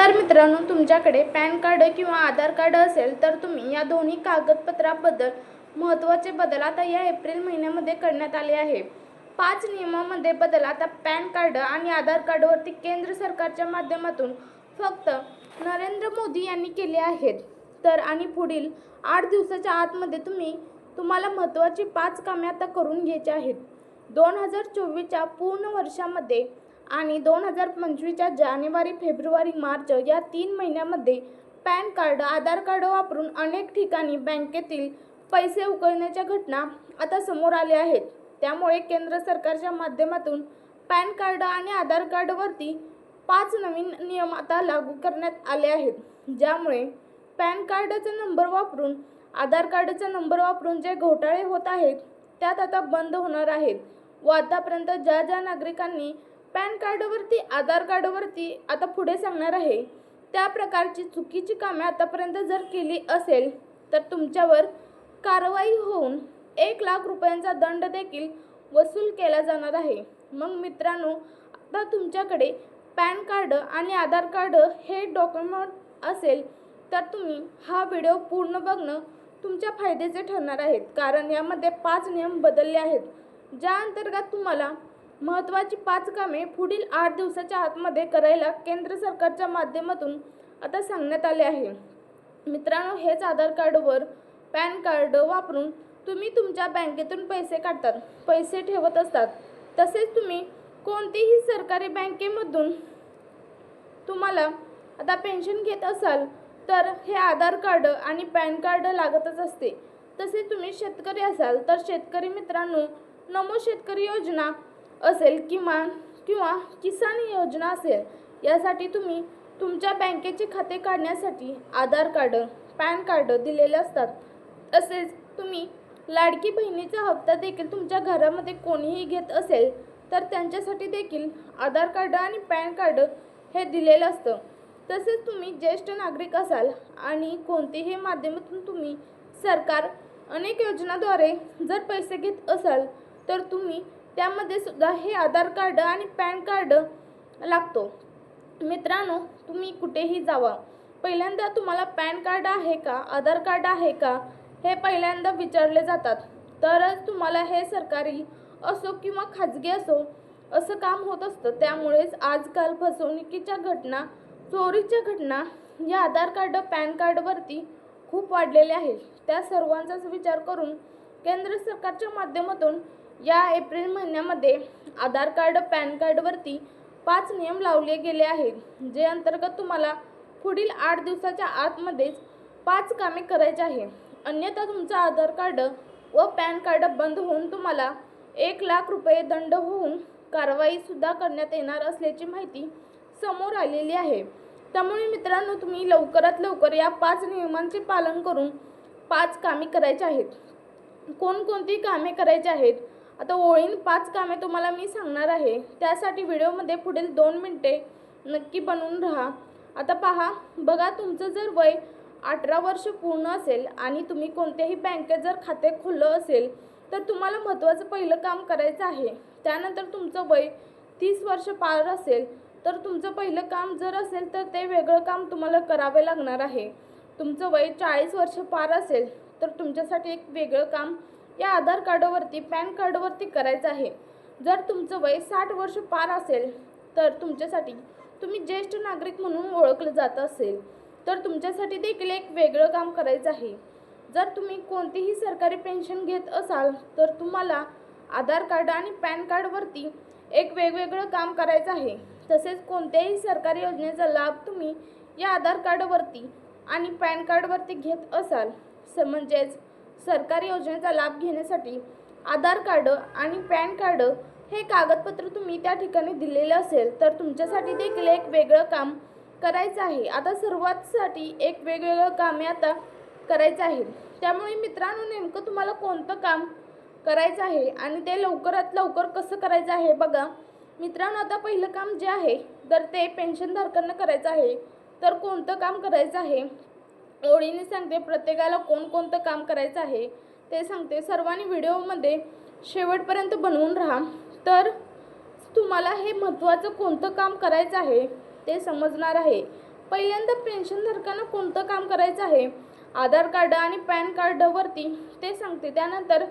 नमस्कार मित्रांनो तुमच्याकडे पॅन कार्ड किंवा आधार कार्ड असेल तर तुम्ही या दोन्ही कागदपत्राबद्दल महत्त्वाचे बदल आता या एप्रिल महिन्यामध्ये करण्यात आले आहे. पाच नियमामध्ये बदल आता पॅन कार्ड आणि आधार कार्डवरती केंद्र सरकारच्या माध्यमातून फक्त नरेंद्र मोदी यांनी केले आहेत. तर आणि पुढील आठ दिवसाच्या आतमध्ये तुम्ही तुम्हाला महत्त्वाची पाच कामे आता करून घ्यायची आहेत. दोन हजार चोवीसच्या पूर्ण वर्षामध्ये आणि दोन हजार पंचवीसच्या जानेवारी फेब्रुवारी मार्च या तीन महिन्यामध्ये पॅन कार्ड आधार कार्ड वापरून अनेक ठिकाणी बँकेतील पैसे उकळण्याच्या घटना आता समोर आल्या आहेत. त्यामुळे केंद्र सरकारच्या माध्यमातून पॅन कार्ड आणि आधार कार्डवरती पाच नवीन नियम आता लागू करण्यात आले आहेत. ज्यामुळे पॅन कार्डचा नंबर वापरून आधार कार्डचा नंबर वापरून जे घोटाळे होत आहेत त्यात आता बंद होणार आहेत. व आतापर्यंत ज्या ज्या नागरिकांनी पॅन कार्डवरती आधार कार्डवरती आता पुढे सांगणार आहे. त्या प्रकारची चुकीची कामे आतापर्यंत जर केली असेल तर तुमच्यावर कारवाई होऊन एक लाख रुपयांचा दंड देखील वसूल केला जाणार आहे. मग मित्रांनो आता तुमच्याकडे पॅन कार्ड आणि आधार कार्ड हे डॉक्युमेंट असेल तर तुम्ही हा व्हिडिओ पूर्ण बघणं तुमच्या फायद्याचे ठरणार आहेत. कारण यामध्ये पाच नियम बदलले आहेत. ज्या अंतर्गत तुम्हाला महत्त्वाची पाच कामे पुढील आठ दिवसाच्या आतमध्ये करायला केंद्र सरकारच्या माध्यमातून आता सांगण्यात आले आहे. मित्रांनो हेच आधार कार्डवर पॅन कार्ड वापरून तुम्ही तुमच्या बँकेतून पैसे काढतात. पैसे ठेवत असतात. तसेच तुम्ही कोणतीही सरकारी बँकेमधून तुम्हाला आता पेन्शन घेत असाल तर हे आधार कार्ड आणि पॅन कार्ड लागतच असते. तसेच तुम्ही शेतकरी असाल तर शेतकरी मित्रांनो नमो शेतकरी योजना असेल किमान किंवा किसान योजना असेल यासाठी तुम्ही तुमच्या बँकेचे खाते काढण्यासाठी आधार कार्ड पॅन कार्ड दिलेले असतात. तसेच तुम्ही लाडकी बहिणीचा हप्ता देखील तुमच्या घरामध्ये कोणीही घेत असेल तर त्यांच्यासाठी देखील आधार कार्ड आणि पॅन कार्ड हे दिलेलं असतं. तसेच तुम्ही ज्येष्ठ नागरिक असाल आणि कोणतेही माध्यमातून तुम्ही सरकार अनेक योजनाद्वारे जर पैसे घेत असाल तर तुम्ही त्यामध्ये सुद्धा हे आधार कार्ड आणि पॅन कार्ड लागतो. मित्रांनो तुम्ही कुठेही जावा. पहिल्यांदा तुम्हाला पॅन कार्ड आहे का आधार कार्ड आहे का हे पहिल्यांदा विचारले जातात. तरच तुम्हाला हे सरकारी असो किंवा खाजगी असो असं काम होत असतं. त्यामुळेच आजकाल फसवणुकीच्या घटना चोरीच्या घटना या आधार कार्ड पॅन कार्डवरती खूप वाढलेल्या आहेत त्या सर्वांचाच विचार करून केंद्र सरकारच्या माध्यमातून या एप्रिल महिन्यामध्ये आधार कार्ड पॅन कार्डवरती पाच नियम लावले गेले आहेत जे अंतर्गत तुम्हाला पुढील आठ दिवसाच्या आतमध्येच पाच कामे करायची आहे. अन्यथा तुमचं आधार कार्ड व पॅन कार्ड बंद होऊन तुम्हाला एक लाख रुपये दंड होऊन कारवाईसुद्धा करण्यात येणार असल्याची माहिती समोर आलेली आहे. त्यामुळे मित्रांनो तुम्ही लवकरात लवकर या पाच नियमांचे पालन करून पाच कामे करायची आहेत. कोणकोणती कामे करायची आहेत? आता ओळीन पाच कामे तुम्हाला मी सांगणार आहे. त्यासाठी व्हिडिओमध्ये पुढील दोन मिनटे नक्की बनवून राहा. आता पहा बघा तुमचं जर वय अठरा वर्ष पूर्ण असेल आणि तुम्ही कोणत्याही बँकेत जर खाते खोललं असेल तर तुम्हाला महत्त्वाचं पहिलं काम करायचं आहे. त्यानंतर तुमचं वय तीस वर्ष पार असेल तर तुमचं पहिलं काम जर असेल तर ते वेगळं काम तुम्हाला करावे लागणार आहे. तुमचं वय चाळीस वर्ष पार असेल तर तुमच्यासाठी एक वेगळं काम या आधार कार्डवरती पॅन कार्डवरती करायचं आहे. जर तुमचं वय साठ वर्ष पार असेल तर तुमच्यासाठी तुम्ही ज्येष्ठ नागरिक म्हणून ओळखलं जात असेल तर तुमच्यासाठी देखील एक वेगळं काम करायचं आहे. जर तुम्ही कोणतीही सरकारी पेन्शन घेत असाल तर तुम्हाला आधार कार्ड आणि पॅन कार्डवरती एक वेगवेगळं काम करायचं आहे. तसेच कोणत्याही सरकारी योजनेचा लाभ तुम्ही या आधार कार्डवरती आणि पॅन कार्डवरती घेत असाल म्हणजेच सरकारी योजनेचा लाभ घेण्यासाठी आधार कार्ड आणि पॅन कार्ड हे कागदपत्र तुम्ही त्या ठिकाणी दिलेले असेल तर तुमच्यासाठी देखील एक वेगळं काम करायचं आहे. आता सर्वांसाठी एक वेगवेगळं कामे आता करायचं आहे. त्यामुळे मित्रांनो नेमकं तुम्हाला कोणतं काम करायचं आहे आणि ते लवकरात लवकर कसं करायचं आहे बघा. मित्रांनो आता पहिलं काम जे आहे तर ते पेन्शनधारकांना करायचं आहे तर कोणतं काम करायचं आहे? ओळीने सांगते प्रत्येकाला कोणकोणतं काम करायचं आहे ते सांगते. सर्वांनी व्हिडिओमध्ये शेवटपर्यंत बनवून राहा. तर तुम्हाला हे महत्त्वाचं कोणतं काम करायचं आहे ते समजणार आहे. पहिल्यांदा पेन्शनधारकांना कोणतं काम करायचं आहे आधार कार्ड आणि पॅन कार्डवरती ते सांगते. त्यानंतर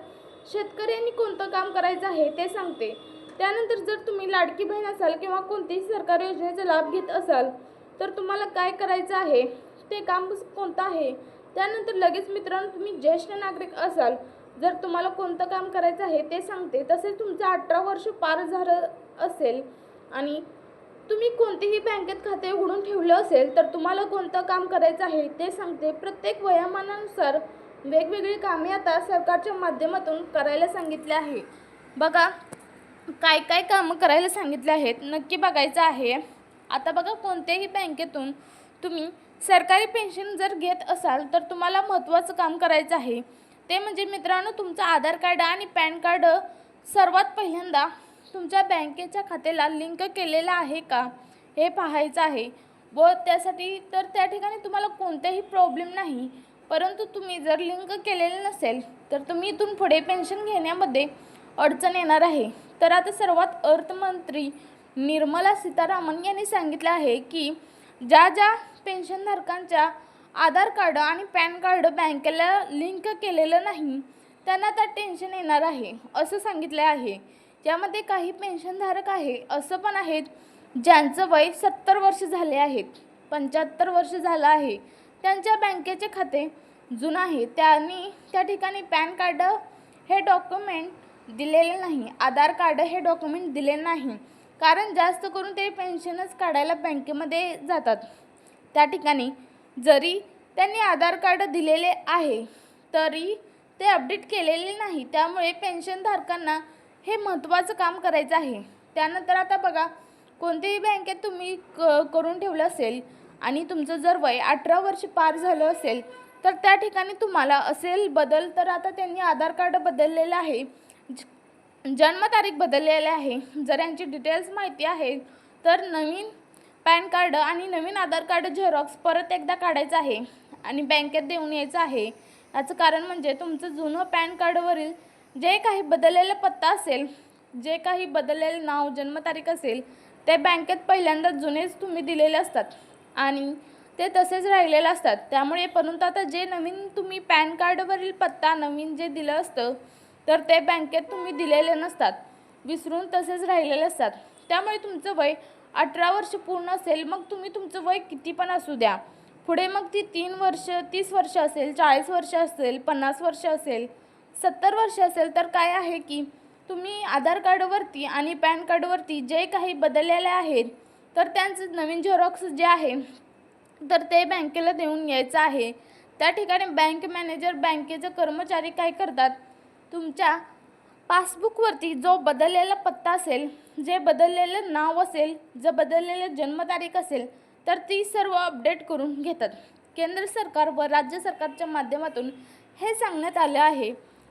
शेतकऱ्यांनी कोणतं काम करायचं आहे ते सांगते. त्यानंतर जर तुम्ही लाडकी बहीण असाल किंवा कोणतीही सरकारी योजनेचा लाभ घेत असाल तर तुम्हाला काय करायचं आहे ते काम कोणतं आहे? त्यानंतर लगेच मित्रांनो तुम्ही ज्येष्ठ नागरिक असाल जर तुम्हाला कोणतं काम करायचं आहे ते सांगते. तसेच तुमचं अठरा वर्ष पार झालं असेल आणि तुम्ही कोणतेही बँकेत खाते उघडून ठेवलं असेल तर तुम्हाला कोणतं काम करायचं आहे ते सांगते. प्रत्येक वयामानानुसार वेगवेगळी कामे आता सरकारच्या माध्यमातून करायला सांगितले आहे. बघा काय काय कामं करायला सांगितले आहेत नक्की बघायचं आहे. आता बघा कोणत्याही बँकेतून तुम्ही सरकारी पेन्शन जर घेत असाल तर तुम्हाला महत्त्वाचं काम करायचं आहे. ते म्हणजे मित्रांनो तुमचं आधार कार्ड आणि पॅन कार्ड सर्वात पहिल्यांदा तुमच्या बँकेच्या खात्याला लिंक केलेलं आहे का? हे पाहायचं आहे. व त्यासाठी तर त्या ठिकाणी तुम्हाला कोणतेही प्रॉब्लेम नाही. परंतु तुम्ही जर लिंक केलेलं नसेल तर तुम्ही इथून पुढे पेन्शन घेण्यामध्ये अडचण येणार आहे. तर आता सर्वात अर्थमंत्री निर्मला सीतारामन यांनी सांगितलं आहे की ज्या ज्या पेन्शनधारकांच्या आधार कार्ड आणि पॅन कार्ड बँकेला लिंक केलेलं नाही त्यांना आता टेन्शन येणार आहे असं सांगितलं आहे. यामध्ये काही पेन्शनधारक आहे असं पण आहेत ज्यांचं वय सत्तर वर्ष झाले आहेत पंच्याहत्तर वर्ष झालं आहे. त्यांच्या बँकेचे खाते जुनं आहे त्यांनी त्या ठिकाणी पॅन कार्ड हे डॉक्युमेंट दिलेले नाही आधार कार्ड हे डॉक्युमेंट दिले नाही. कारण जास्त करून ते पेन्शनच काढायला बँकेमध्ये जातात. त्या ठिकाणी जरी त्यांनी आधार कार्ड दिलेले आहे तरी ते अपडेट केलेले नाही. त्यामुळे पेन्शनधारकांना हे महत्त्वाचं काम करायचं आहे. त्यानंतर आता बघा कोणत्याही बँकेत तुम्ही क करून ठेवलं असेल आणि तुमचं जर वय अठरा वर्ष पार झालं असेल तर त्या ठिकाणी तुम्हाला असेल बदल. तर आता त्यांनी आधार कार्ड बदललेलं आहे. जन्मतारीख बदललेली आहे. जर यांची डिटेल्स माहिती आहे तर नवीन पॅन कार्ड आणि नवीन आधार कार्ड झेरॉक्स परत एकदा काढायचं आहे आणि बँकेत देऊन यायचं आहे. याचं कारण म्हणजे तुमचं जुनं पॅन कार्डवरील जे काही बदललेला पत्ता असेल जे काही बदललेलं नाव जन्मतारीख असेल ते बँकेत पहिल्यांदा जुनेच तुम्ही दिलेले असतात आणि ते तसेच राहिलेले असतात. त्यामुळे परंतु आता जे नवीन तुम्ही पॅन कार्डवरील पत्ता नवीन जे दिलं असतं तर ते बँकेत तुम्ही दिलेले नसतात विसरून तसेच राहिलेले असतात. त्यामुळे तुमचं वय अठरा वर्ष पूर्ण असेल मग तुम्ही तुमचं वय किती पण असू द्या. पुढे मग ती तीन वर्ष तीस वर्ष असेल चाळीस वर्ष असेल पन्नास वर्ष असेल सत्तर वर्ष असेल तर काय आहे की तुम्ही आधार कार्डवरती आणि पॅन कार्डवरती जे काही बदललेले आहेत तर त्यांचं नवीन झेरॉक्स जे आहे तर ते बँकेला देऊन यायचं आहे. त्या ठिकाणी बँक मॅनेजर बँकेचे कर्मचारी काय करतात? तुमच्या पासबुकवरती जो बदललेला पत्ता असेल जे बदललेलं नाव असेल जे बदललेलं जन्मतारीख असेल तर ती सर्व अपडेट करून घेतात. केंद्र सरकार व राज्य सरकारच्या माध्यमातून हे सांगण्यात आलं आहे.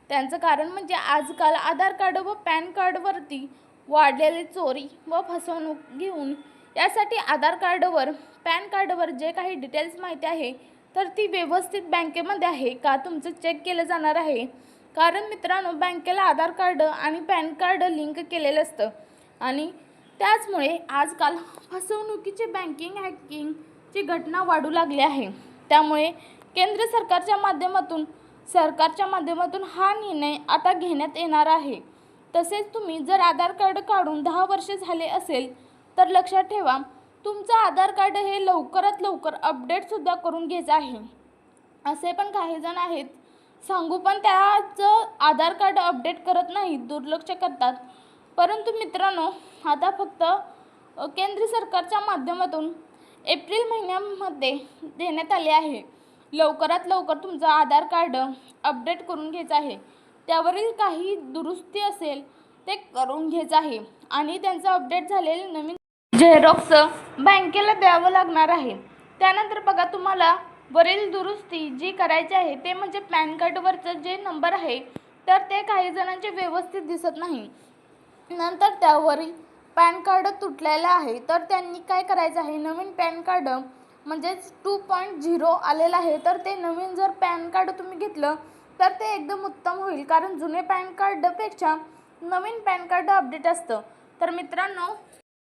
त्यांचं कारण म्हणजे आजकाल आधार कार्ड व पॅन कार्डवरती वाढलेली चोरी व फसवणूक घेऊन यासाठी आधार कार्डवर पॅन कार्डवर जे काही डिटेल्स माहिती आहे तर ती व्यवस्थित बँकेमध्ये आहे का तुमचं चेक केलं जाणार आहे? कारण मित्रांनो बँकेला आधार कार्ड आणि पॅन कार्ड लिंक केलेलं असतं. आणि त्याचमुळे आजकाल फसवणुकीचे बँकिंग हॅकिंगची घटना वाढू लागली आहे. त्यामुळे केंद्र सरकारच्या माध्यमातून सरकारच्या माध्यमातून हा निर्णय आता घेण्यात येणार आहे. तसेच तुम्ही जर आधार कार्ड काढून दहा वर्षे झाले असेल तर लक्षात ठेवा तुमचं आधार कार्ड हे लवकरात लवकर अपडेटसुद्धा करून घ्यायचं आहे. असे पण काही जण आहेत सांगू पण त्याचं आधार कार्ड अपडेट करत नाहीत दुर्लक्ष करतात. परंतु मित्रांनो आता फक्त केंद्र सरकारच्या माध्यमातून एप्रिल महिन्यामध्ये देण्यात आले आहे. लवकरात लवकर तुमचं आधार कार्ड अपडेट करून घ्यायचं आहे. त्यावरील काही दुरुस्ती असेल ते करून घ्यायचं आहे. आणि त्यांचं अपडेट झालेलं नवीन झेरॉक्स बँकेला द्यावं लागणार आहे. त्यानंतर बघा तुम्हाला वरील दुरुस्ती जी करायची आहे ते म्हणजे पॅन कार्डवरचं जे नंबर आहे तर ते काही जणांचे व्यवस्थित दिसत नाही. नंतर त्यावरील पॅन कार्ड तुटलेलं आहे तर त्यांनी काय करायचं आहे नवीन पॅन कार्ड म्हणजेच टू पॉईंट झिरो आलेलं आहे तर ते नवीन जर पॅन कार्ड तुम्ही घेतलं तर ते एकदम उत्तम होईल कारण जुने पॅन कार्डपेक्षा नवीन पॅन कार्ड अपडेट असतं. तर मित्रांनो